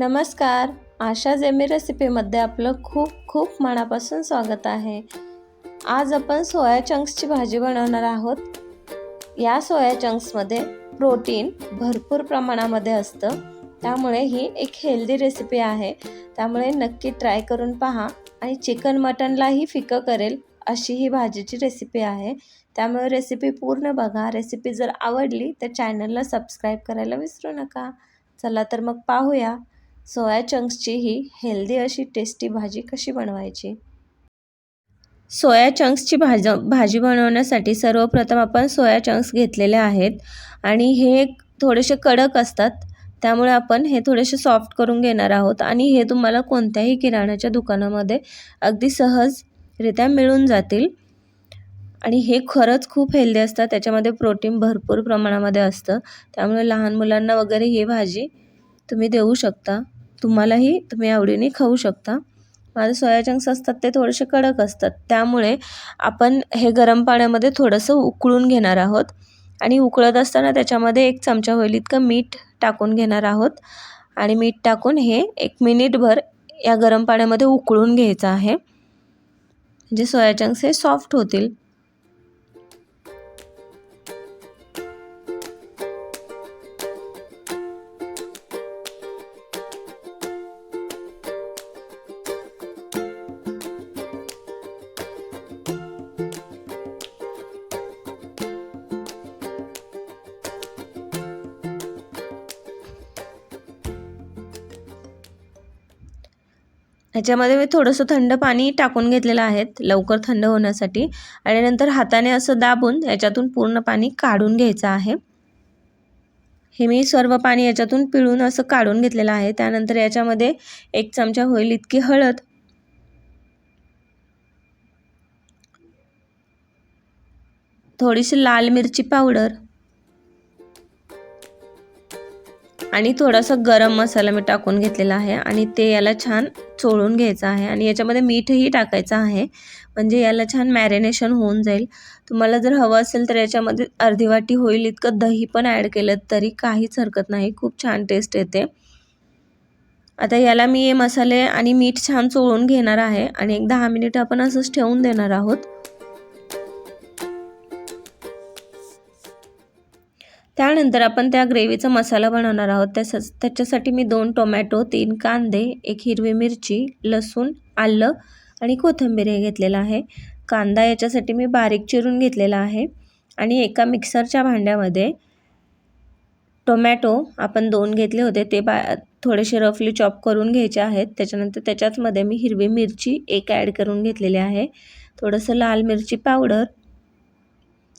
नमस्कार. आशा जेमी रेसिपीमध्ये आपलं खूप खूप मनापासून स्वागत आहे. आज आपण सोया चंक्सची भाजी बनवणार आहोत. या सोया चंक्समध्ये प्रोटीन भरपूर प्रमाणामध्ये असतं. त्यामुळे ही एक हेल्दी रेसिपी आहे. त्यामुळे नक्की ट्राय करून पहा आणि चिकन मटनलाही फिकं करेल अशी ही भाजीची रेसिपी आहे. त्यामुळे रेसिपी पूर्ण बघा. रेसिपी जर आवडली तर चॅनलला सबस्क्राईब करायला विसरू नका. चला तर मग पाहूया. सोया चंक्सची ही हेल्दी अशी टेस्टी भाजी कशी बनवायची? सोया चंक्सची भाज भाजी बनवण्यासाठी सर्वप्रथम आपण सोया चंक्स घेतलेले आहेत आणि हे थोडेसे कडक असतात. त्यामुळे आपण हे थोडेसे सॉफ्ट करून घेणार आहोत आणि हे तुम्हाला कोणत्याही किराणाच्या दुकानामध्ये अगदी सहजरित्या मिळून जातील. आणि हे खरंच खूप हेल्दी असतात त्याच्यामध्ये प्रोटीन भरपूर प्रमाणामध्ये असतं. त्यामुळे लहान मुलांना वगैरे ही भाजी तुम्ही देऊ शकता. तुम्हालाही तुम्ही आवडीने खाऊ शकता. माझे सोया चंक्स असतात ते थोडेसे कडक असतात. त्यामुळे आपण हे गरम पाण्यामध्ये थोडंसं उकळून घेणार आहोत. आणि उकळत असताना त्याच्यामध्ये एक चमचा होईल इतकं मीठ टाकून घेणार आहोत. आणि मीठ टाकून हे एक मिनिटभर या गरम पाण्यामध्ये उकळून घ्यायचं आहे. म्हणजे सोया चंक्स हे सॉफ्ट होतील. ह्याच्यामध्ये मी थोडंसं थंड पाणी टाकून घेतलेलं आहे लवकर थंड होण्यासाठी. आणि नंतर हाताने असं दाबून याच्यातून पूर्ण पाणी काढून घ्यायचं आहे. हे मी सर्व पाणी याच्यातून पिळून असं काढून घेतलेलं आहे. त्यानंतर याच्यामध्ये एक चमचा होईल इतकी हळद. थोडीशी लाल मिरची पावडर. आणि थोडासा गरम मसाला मी टाकून घेतलेला आहे आणि ते याला छान चोळून घ्यायचं आहे आणि याच्यामध्ये मीठही टाकायचं आहे. म्हणजे याला छान मॅरिनेशन होऊन जाईल. तुम्हाला जर हवं असेल तर याच्यामध्ये अर्धी वाटी होईल इतकं दही पण ॲड केलं तरी काहीच हरकत नाही. खूप छान टेस्ट येते. आता याला मी हे मसाले आणि मीठ छान चोळून घेणार आहे आणि एक दहा मिनिट आपण असंच ठेवून देणार आहोत. त्यानंतर आपण त्या ग्रेव्हीचा मसाला बनवणार आहोत. त्यास त्याच्यासाठी मी दोन टोमॅटो तीन कांदे एक हिरवी मिरची लसूण आलं आणि कोथिंबीर हे घेतलेलं आहे. कांदा याच्यासाठी मी बारीक चिरून घेतलेला आहे आणि एका मिक्सरच्या भांड्यामध्ये टोमॅटो आपण दोन घेतले होते. ते बा थोडेसे रफली चॉप करून घ्यायचे आहेत. त्याच्यानंतर त्याच्याचमध्ये मी हिरवी मिरची एक ॲड करून घेतलेली आहे. थोडंसं लाल मिरची पावडर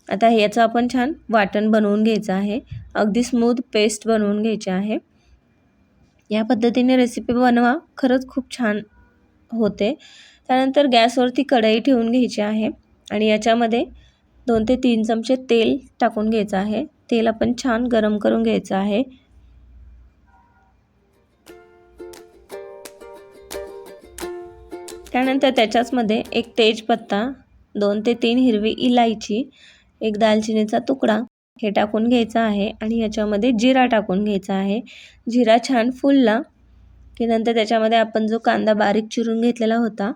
आता याचं आपण छान वाटण बनवून घ्यायचं आहे. अगदी स्मूथ पेस्ट बनवून घ्यायची आहे. या पद्धतीने रेसिपी बनवा. खरंच खूप छान होते. त्यानंतर गॅसवरती कढई ठेवून घ्यायची आहे आणि याच्यामध्ये दोन ते तीन चमचे तेल टाकून घ्यायचं आहे. तेल आपण छान गरम करून घ्यायचं आहे. त्यानंतर त्याच्याचमध्ये एक तेजपत्ता दोन ते तीन हिरवी इलायची एक दालचिनीचा तुकडा हे टाकून घ्यायचा आहे आणि याच्यामध्ये जिरा टाकून घ्यायचा आहे. जिरा छान फुलला की नंतर त्याच्यामध्ये आपण जो कांदा बारीक चिरून घेतलेला होता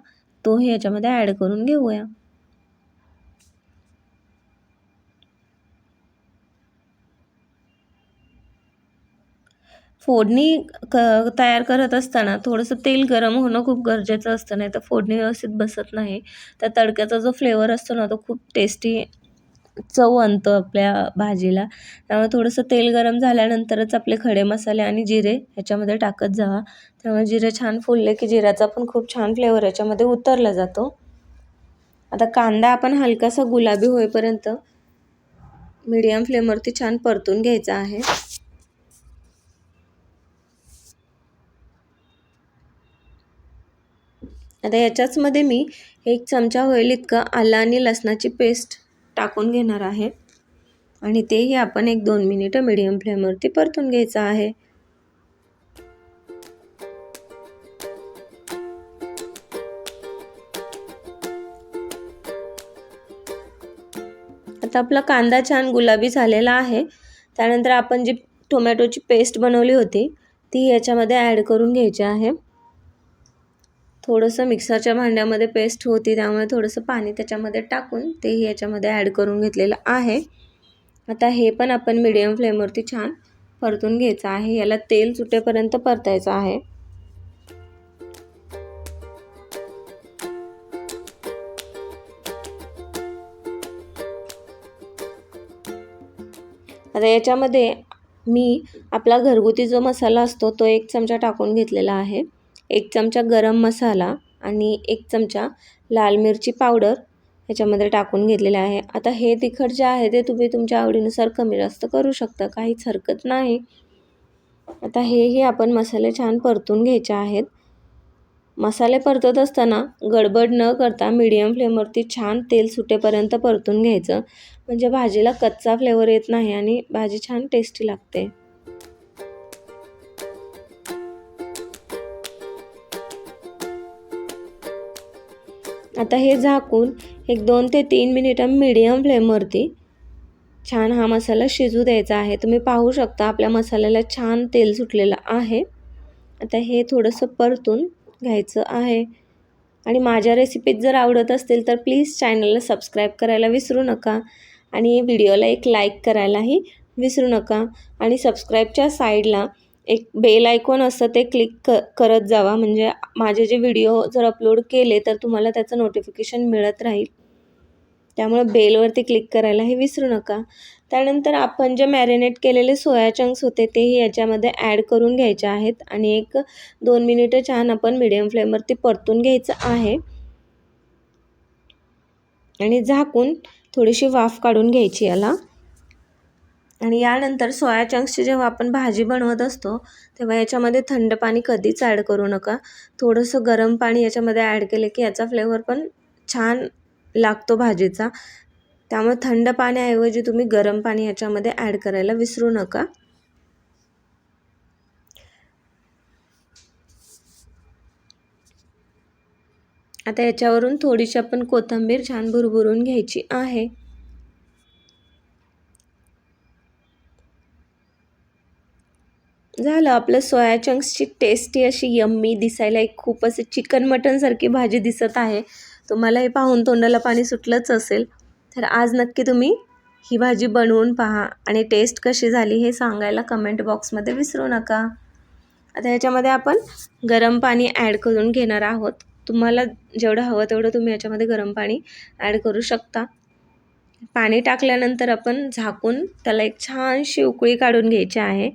तोही याच्यामध्ये ॲड करून घेऊया. फोडणी क तयार करत असताना थोडंसं तेल गरम होणं खूप गरजेचं असतं नाही तर फोडणी व्यवस्थित बसत नाही. त्या तडक्याचा जो फ्लेवर असतो ना तो खूप टेस्टी चव आणतो आपल्या भाजीला. त्यामुळे थोडंसं तेल गरम झाल्यानंतरच आपले खडे मसाले आणि जिरे ह्याच्यामध्ये टाकत जावा. त्यामुळे जिरे छान फुलले की जिऱ्याचा पण खूप छान फ्लेवर याच्यामध्ये उतरला जातो. आता कांदा आपण हलकासा गुलाबी होईपर्यंत मीडियम फ्लेमवरती छान परतून घ्यायचा आहे. आता याच्याचमध्ये मी एक चमचा होईल इतकं आलं आणि लसणाची पेस्ट टाकून घेणार आहे. आणि तेही आपण एक दोन मिनिटं मिडियम फ्लेमवरती परतून घ्यायचं आहे. आता आपला कांदा छान गुलाबी झालेला आहे. त्यानंतर आपण जी टोमॅटोची पेस्ट बनवली होती ती याच्यामध्ये ॲड करून घ्यायची आहे. थोडंसं मिक्सरच्या भांड्यामध्ये पेस्ट होती त्यामुळे थोडंसं पाणी त्याच्यामध्ये टाकून तेही याच्यामध्ये ॲड करून घेतलेलं आहे. आता हे पण आपण मिडियम फ्लेमवरती छान परतून घ्यायचं आहे. याला तेल सुटेपर्यंत परतायचं आहे. आता याच्यामध्ये मी आपला घरगुती जो मसाला असतो तो एक चमचा टाकून घेतलेला आहे. एक चमचा गरम मसाला आणि एक चमचा लाल मिरची पावडर ह्याच्यामध्ये टाकून घेतलेले आहे. आता हे तिखट जे आहे ते तुम्ही तुमच्या आवडीनुसार कमी जास्त करू शकता काहीच हरकत नाही. आता हेही आपण मसाले छान परतून घ्यायचे आहेत. मसाले परतत असताना गडबड न करता मीडियम फ्लेमवरती छान तेल सुटेपर्यंत परतून घ्यायचं. म्हणजे भाजीला कच्चा फ्लेवर येत नाही आणि भाजी छान टेस्टी लागते. आता हे झाकून एक दोन ते तीन मिनिटं मिडियम फ्लेमवरती छान हा मसाला शिजू द्यायचा आहे. तुम्ही पाहू शकता आपल्या मसाल्याला छान तेल सुटलेलं आहे. आता हे थोडंसं परतून घ्यायचं आहे. आणि माझ्या रेसिपीज जर आवडत असतील तर प्लीज चॅनलला सबस्क्राईब करायला विसरू नका. आणि व्हिडिओला एक लाईक करायलाही विसरू नका. आणि सबस्क्राईबच्या साईडला एक बेल आयकॉन असतं ते क्लिक क करत जावा. म्हणजे माझे जे व्हिडिओ जर अपलोड केले तर तुम्हाला त्याचं नोटिफिकेशन मिळत राहील. त्यामुळं बेलवरती क्लिक करायला हे विसरू नका. त्यानंतर आपण जे मॅरिनेट केलेले सोया चंक्स होते तेही याच्यामध्ये ॲड करून घ्यायचे आहेत. आणि एक दोन मिनिटं छान आपण मिडियम फ्लेमवरती परतून घ्यायचं आहे. आणि झाकून थोडीशी वाफ काढून घ्यायची याला. आणि यानंतर सोया चंक्सची जेव्हा आपण भाजी बनवत असतो तेव्हा याच्यामध्ये थंड पाणी कधीच ॲड करू नका. थोडंसं गरम पाणी याच्यामध्ये ॲड केले की याचा फ्लेवर पण छान लागतो भाजीचा. त्यामुळे थंड पाण्याऐवजी तुम्ही गरम पाणी याच्यामध्ये ॲड करायला विसरू नका. आता याच्यावरून थोडीशी आपण कोथिंबीर छान भुरभुरून घ्यायची आहे. झालं. आपलं सोया चंक्सची टेस्टी अशी यम्मी दिसायला एक खूप असे चिकन मटनसारखी भाजी दिसत आहे. तुम्हाला हे पाहून तोंडाला पाणी सुटलंच असेल. तर आज नक्की तुम्ही ही भाजी बनवून पहा आणि टेस्ट कशी झाली हे सांगायला कमेंट बॉक्समध्ये विसरू नका. आता ह्याच्यामध्ये आपण गरम पाणी ॲड करून घेणार आहोत. तुम्हाला जेवढं हवं तेवढं तुम्ही याच्यामध्ये गरम पाणी ॲड करू शकता. पाणी टाकल्यानंतर आपण झाकून त्याला एक छानशी उकळी काढून घ्यायची आहे.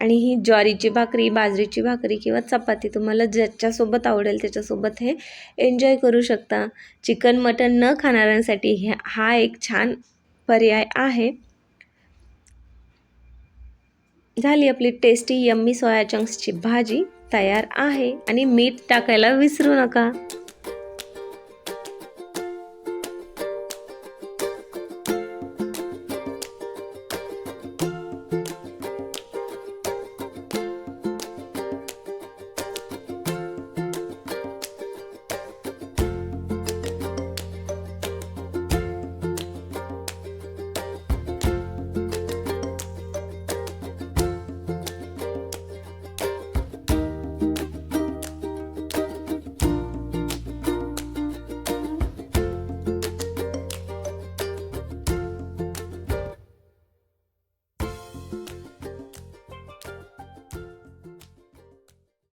आणि ही ज्वारीची भाकरी बाजरीची भाकरी किंवा चपाती तुम्हाला ज्याच्यासोबत आवडेल त्याच्यासोबत हे एन्जॉय करू शकता. चिकन मटन न खाणाऱ्यांसाठी हे हा एक छान पर्याय आहे. झाली आपली टेस्टी यम्मी सोया चंक्सची भाजी. तयार आहे. आणि मीठ टाकायला विसरू नका.